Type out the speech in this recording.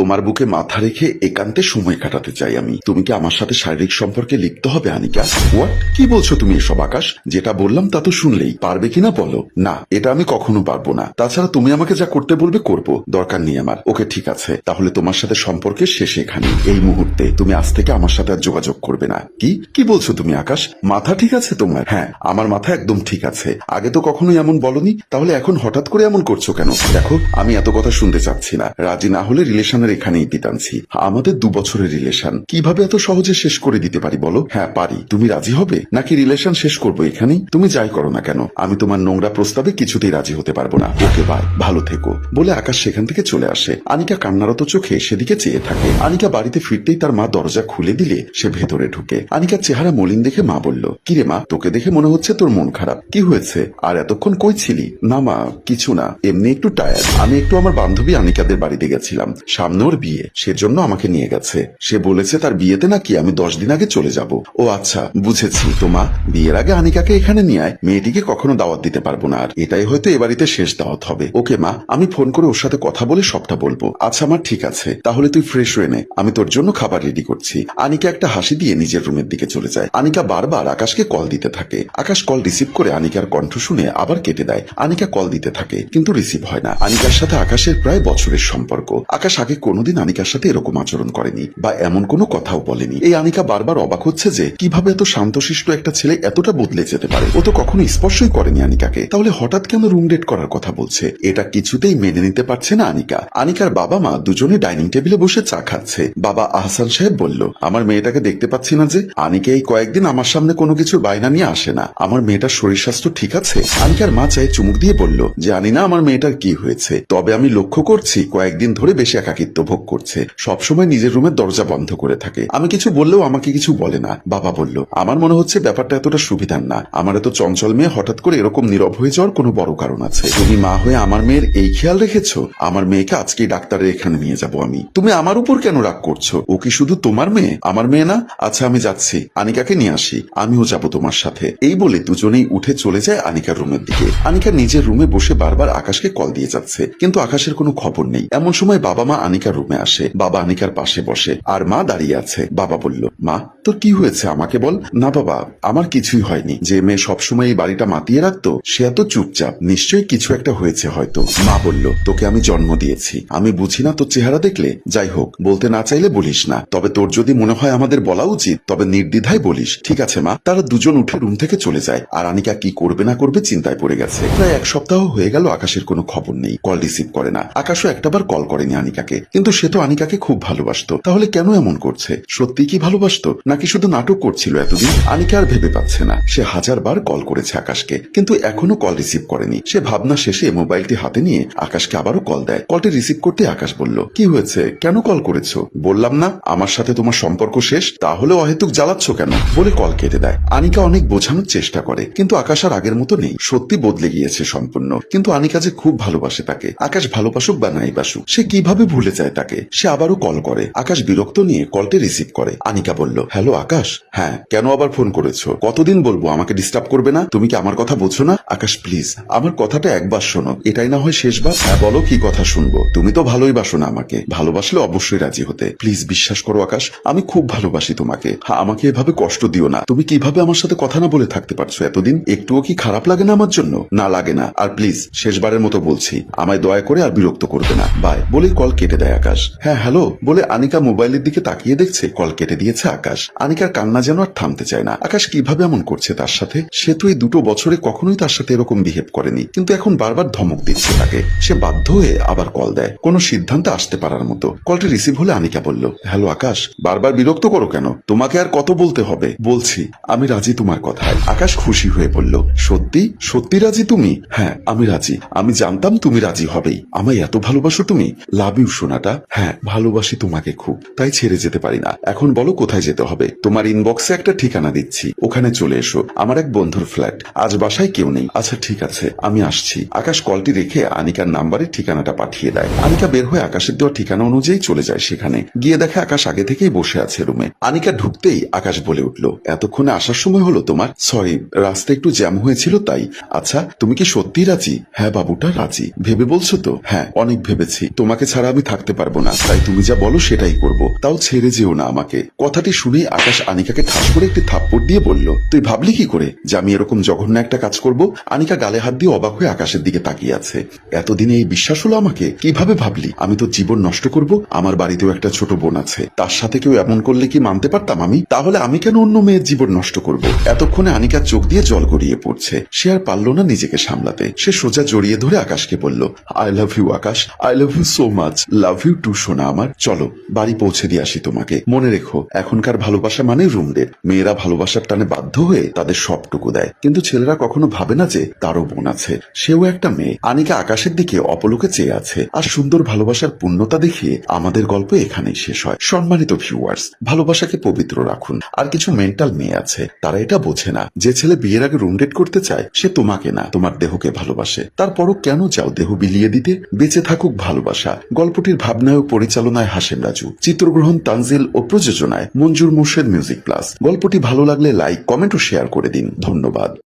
তোমার বুকে মাথা রেখে একান্তে সময় কাটাতে চাই আমি। তুমি কি আমার সাথে শারীরিক সম্পর্কে লিখতে হবে, আনিকা? হোয়াট কি বলছো তুমি এসব, আকাশ? যেটা বললাম তা তো শুনলেই। পারবে কিনা বলো? না, এটা আমি কখনো পারব না। তাছাড়া তুমি আমাকে যা করতে বলবে, করব। দরকার নেই আমার। ওকে, ঠিক আছে। তাহলে তোমার সাথে সম্পর্কে শেষ এখানে। এই মুহূর্তে তুমি আজ থেকে আমার সাথে আর যোগাযোগ করবে না। কি? কি বলছো তুমি, আকাশ? মাথা ঠিক আছে তোমার? হ্যাঁ আমার মাথা একদম ঠিক আছে। আগে তো কখনোই এমন বলনি, তাহলে এখন হঠাৎ করে এমন করছ কেন? দেখো, আমি এত কথা শুনতে চাচ্ছি না। রাজি না হলে রিলেশনের এখানেই দিতানছি আমাদের দু বছরের রিলেশন। কীভাবে এত সহজে শেষ করে দিতে পারি বলো? হ্যাঁ পারি। তুমি রাজি হবে? নাকি রিলেশন শেষ করব এখানেই? তুমি যাই করো না কেন? আমি তোমার নোংরা প্রস্তাবে কিছুতেই রাজি হতে পারব না। ওকে বাই ভালো থেকো। বলে আকাশ সেখান থেকে চলে আসে। আনিকা কান্নারত চোখে সেদিকে চেয়ে থাকে। আনিকা বাড়িতে ফিরতেই তার মা দরজা খুলে দিলে সে ভেতরে ঢুকে। আনিকার চেহারা মলিন দেখে মা বলল, কিরে মা, তোকে দেখে মনে হচ্ছে তোর মন খারাপ। কি হয়েছে? আর এতক্ষণ কই ছিলি? না মা, কিছু না। এমনি একটু টায়ার্ড আমি একটু আমার বান্ধবী আনিকাদের বাড়িতে গেছিলাম। সামনে ওর বিয়ে। সেজন্য আমাকে নিয়ে গেছে। সে বলেছে, তার বিয়েতে নাকি আমি দশ দিন আগে চলে যাব। ও আচ্ছা বুঝেছি। তো মা, বিয়ের আগে আনিকাকে এখানে নিয়ে মেয়েটিকে কখনো দাওয়াত দিতে পারব না আর। এটাই হয়তো এ বাড়িতে শেষ দাওয়াত হবে। ওকে মা, আমি ফোন করে ওর সাথে কথা বলে সবটা বলব। আচ্ছা আমার ঠিক আছে। তাহলে তুই ফ্রেশ হয়ে নে। আমি তোর জন্য খাবার রেডি করছি। আনিকা একটা হাসি দিয়ে নিজের রুমের দিকে চলে যায়। আনিকা বারবার আকাশকে কল দিতে থাকে। আকাশ কল রিসিভ করে আনিকার কণ্ঠ শুনে আবার কেটে দেয়। আনিকা কল দিতে থাকে, কিন্তু রিসিভ হয় না। আনিকার সাথে আকাশের প্রায় বছরের সম্পর্ক। আকাশ আগে কোনোদিন আনিকার সাথে এরকম আচরণ করেনি বা এমন কোনো কথাও বলেনি। এই আনিকা বারবার অবাক হচ্ছে যে, কীভাবে এত শান্তশিষ্ট একটা ছেলে এতটা বদলে যেতে পারে? ও তো কখনো স্পর্শই করেনি আনিকাকে। তাহলে হঠাৎ কেন রুম ডেট করার কথা বলছে? এটা কিছুতেই মেনে নিতে পারছে না আনিকা। আনিকার বাবা মা দুজনে ডাইনিং টেবিলে বসে চা খাচ্ছে। বাবা আহসান সাহেব বলল, আমার মেয়েটাকে দেখতে পাচ্ছি না যে, আনিকা এই কয়েকদিন আমার সামনে কোনো কিছুর বায়না নিয়ে আসে না। আমার মেয়েটার শরীর স্বাস্থ্য ঠিক আছে? আনিকার মা চায় চুমুক দিয়ে বলল জানি না আমার মেয়েটার কি হয়েছে? তবে আমি লক্ষ্য করছি, কয়েকদিন ধরে বেশি একাকিত্ব ভোগ করছে। সবসময় নিজের রুমের দরজা বন্ধ করে থাকে। আমি কিছু বললেও আমাকে কিছু বলে না। বাবা বলল, আমার মনে হচ্ছে ব্যাপারটা এতটা সুবিধার না। আমার এত চঞ্চল মেয়ে, হঠাৎ করে এরকম নীরব হয়ে যাওয়ার কোনো বড় কারণ আছে। তুমি মা হয়ে আমার মেয়ের এই খেয়াল রেখেছো? আমার মেয়েকে আজকেই ডাক্তারের এখানে নিয়ে যাব আমি। তুমি আমার উপর কেন রাগ করছ? ও কি শুধু তোমার মেয়ে? আমার মেয়ে না? আচ্ছা আমি যাচ্ছি। আনিকাকে নিয়ে আসি। আমিও যাব তোমার সাথে। এই বলে দুজনেই উঠে চলে যায় আনিকার রুমের দিকে। আনিকা নিজের রুমে বসে বারবার আকাশকে কল দিয়ে যাচ্ছে। কিন্তু আকাশের কোনো খবর নেই। এমন সময় বাবা মা আনিকার রুমে আসে। বাবা আনিকার পাশে বসে। আর মা দাঁড়িয়ে আছে। বাবা বলল, মা, তোর কি হয়েছে? আমাকে বল। না বাবা, আমার কিছুই হয়নি। যে মেয়ে সবসময় এই বাড়িটা মাতিয়ে রাখতো, সে এত চুপচাপ। নিশ্চয়ই কিছু একটা হয়েছে হয়তো। মা বলল, তোকে আমি জন্ম দিয়েছি। আমি বুঝি না তোর চেহারা দেখলে। যাই হোক, বলতে না চাইলে বলিস না। তবে তোর যদি মনে হয় আমাদের বলা উচিত, তবে নির্দ্বিধায় বলিস। ঠিক আছে, মা? তারা দুজন উঠে রুম থেকে চলে যায়। আর আনিকা কি করবে না করবে চিন্তায় পড়ে গেছে। প্রায় এক সপ্তাহ হয়ে গেল, আকাশের কোনো খবর নেই। কল রিসিভ করে না। আকাশও একটাবার কল করেনি আনিকাকে কিন্তু সে তো আনিকাকে খুব ভালোবাসতো। তাহলে কেন এমন করছে? সত্যি কি ভালোবাসতো? নাকি শুধু নাটক করছিল এতদিন? আনিকা আর ভেবে পাচ্ছে না। সে হাজার বার কল করেছে আকাশকে, কিন্তু এখনও কল রিসিভ করেনি। সে ভাবনা শেষে মোবাইলটি হাতে নিয়ে আকাশকে আবারও কল দেয়। কলটি রিসিভ করতে আকাশ বলল, কি হয়েছে? কেন কল করেছ? বললাম না, আমার সাথে তোমার সম্পর্ক শেষ, তাহলে অহেতুক জ্বালাচ্ছ কেন? বলে কল কেটে দেয়। আনিকা অনেক বোঝানোর চেষ্টা করে, কিন্তু আকাশ আর আগের মতো নেই। সত্যি বদলে গিয়েছে সম্পূর্ণ। কিন্তু আনিকা যে খুব ভালোবাসে তাকে। আকাশ ভালোবাসুক বা নাই বাসুক, সে কীভাবে ভুলে যায় তাকে। সে আবারও কল করে। আকাশ বিরক্ত নিয়ে কলটি রিসিভ করে। আনিকা বলল হ্যালো আকাশ? হ্যাঁ। কেন আবার ফোন করেছ? কতদিন বলব? আমাকে ডিস্টার্ব করবে না? তুমি কি আমার কথা বোঝো না? আকাশ প্লিজ আমার কথাটা একবার শোনো। এটাই না হয় শেষবার? হ্যাঁ বলো কি কথা শুনব। তুমি তো ভালোই বাসো না আমাকে। ভালোবাসলে অবশ্যই রাজি হতে। প্লিজ বিশ্বাস করো আকাশ আমি খুব ভালোবাসি তোমাকে। হ্যাঁ, আমাকে এভাবে কষ্ট দিও না। তুমি কীভাবে আমার সাথে কথা না বলে থাকতে পারছ এতদিন? একটুও কি খারাপ লাগে না আমার জন্য? না লাগে না। আর প্লিজ শেষবারের মতো বলছি। আমায় দয়া করে আর বিরক্ত করবে না। বাই বলেই কল কেটে দেয়। আকাশ। হ্যাঁ হ্যালো, বলে আনিকা মোবাইলের দিকে তাকিয়ে দেখছে, কল কেটে দিয়েছে আকাশ। আনিকার কান্না যেন আর থামতে চায় না। আকাশ কীভাবে এমন করছে তার সাথে? সে তো এই দুটো বছরে কখনোই তার সাথে এরকম বিহেভ করেনি। কিন্তু এখন বারবার ধমক দিচ্ছে তাকে। সে বাধ্য হয়ে আবার কল দেয়। কোনো সিদ্ধান্তে আসতে পারার মতো। কলটি রিসিভ হলে আনিকা বলল, হ্যালো, আকাশ, বারবার বিরক্ত করো কেন? তোমাকে আর কত বলতে হবে? বলছি, আমি রাজি তোমার কথায়। আকাশ খুশি হয়ে বলল, সত্যি? সত্যি রাজি তুমি? হ্যাঁ আমি রাজি। আমি জানতাম তুমি রাজি হবেই। আমায় এত ভালোবাসো তুমি? লাভ ইউ সোনাটা হ্যাঁ ভালোবাসি তোমাকে খুব, তাই ছেড়ে যেতে পারি না। এখন বলো কোথায় যেতে হবে। তোমার ইনবক্সে একটা ঠিকানা দিচ্ছি। ওখানে চলে এসো। আমার এক বন্ধুর ফ্ল্যাট আজ বাসায় কেউ নেই। আচ্ছা ঠিক আছে, আমি আসছি। আকাশ কলটি রেখে আনিকার নাম্বারে ঠিকানাটা পাঠিয়ে দেয়। আনিকা বের হয়ে আকাশের দেওয়া ঠিকানা অনুযায়ী চলে যায় সেখানে। গিয়ে দেখে আকাশ আগে থেকেই বসে আছে রুমে আনিকা ঢুকতেই আকাশ বলে উঠল, এতক্ষণে আসার সময় হলো তোমার? সরি রাস্তা একটু জ্যাম হয়েছিল তাই। আচ্ছা তুমি কি সত্যি রাজি? হ্যাঁ বাবুটা রাজি। ভেবে বলছো তো? হ্যাঁ অনেক ভেবেছি। তোমাকে ছাড়া আমি থাকতে থাকতে পারব না। তাই তুমি যা বলো সেটাই করব। তাও ছেড়ে যেও না আমাকে। কথাটি শুনেই আকাশ আনিকাকে ঠাস করে একটি থাপ্পড় দিয়ে বলল, তুই ভাবলি কি করে যে আমি এরকম জঘন্য একটা কাজ করব? আনিকা গালে হাত দিয়ে অবাক হয়ে আকাশের দিকে তাকিয়ে আছে। এতদিনে এই বিশ্বাস হলো আমাকে? কীভাবে ভাবলি? আমি তো জীবন নষ্ট করব। আমার বাড়িতেও একটা ছোট বোন আছে। তার সাথে কেউ এমন করলে কি মানতে পারতাম আমি? তাহলে আমি কেন অন্য মেয়ের জীবন নষ্ট করব? এতক্ষণে আনিকার চোখ দিয়ে জল গড়িয়ে পড়ছে। সে আর পারল না নিজেকে সামলাতে। সে সোজা জড়িয়ে ধরে আকাশকে বলল I love you Akash. I love you so much love you too, সোনা আমার। চলো, বাড়ি পৌঁছে দিয়ে আসি তোমাকে। মনে রেখো, এখনকার ভালোবাসা মানে রুম ডেট মেয়েরা ভালোবাসার টানে বাধ্য হয়ে তাদের সবটুকু দেয়। কিন্তু ছেলেরা কখনো ভাবে না যে তারও বোন আছে। সেও একটা মেয়ে। আনিকা আকাশের দিকে অপলোকে চেয়ে আছে। আর সুন্দর ভালোবাসার পূর্ণতা দেখিয়ে আমাদের গল্প এখানেই শেষ হয়। সম্মানিত ভিউয়ার্স ভালোবাসাকে পবিত্র রাখুন। আর কিছু মেন্টাল মেয়ে আছে। তারা এটা বোঝে না। যে ছেলে বিয়ের আগে রুম ডেট করতে চায়, সে তোমাকে না, তোমার দেহকে ভালোবাসে। তারপরও কেন যাও দেহ বিলিয়ে দিতে? বেঁচে থাকুক ভালোবাসা। গল্পটির ভাবনায় ও পরিচালনায় হাসেম রাজু, চিত্রগ্রহণ তানজিল ও প্রযোজনায় মঞ্জুর মোর্শেদ মিউজিক প্লাস। গল্পটি ভালো লাগলে লাইক, কমেন্ট ও শেয়ার করে দিন। ধন্যবাদ।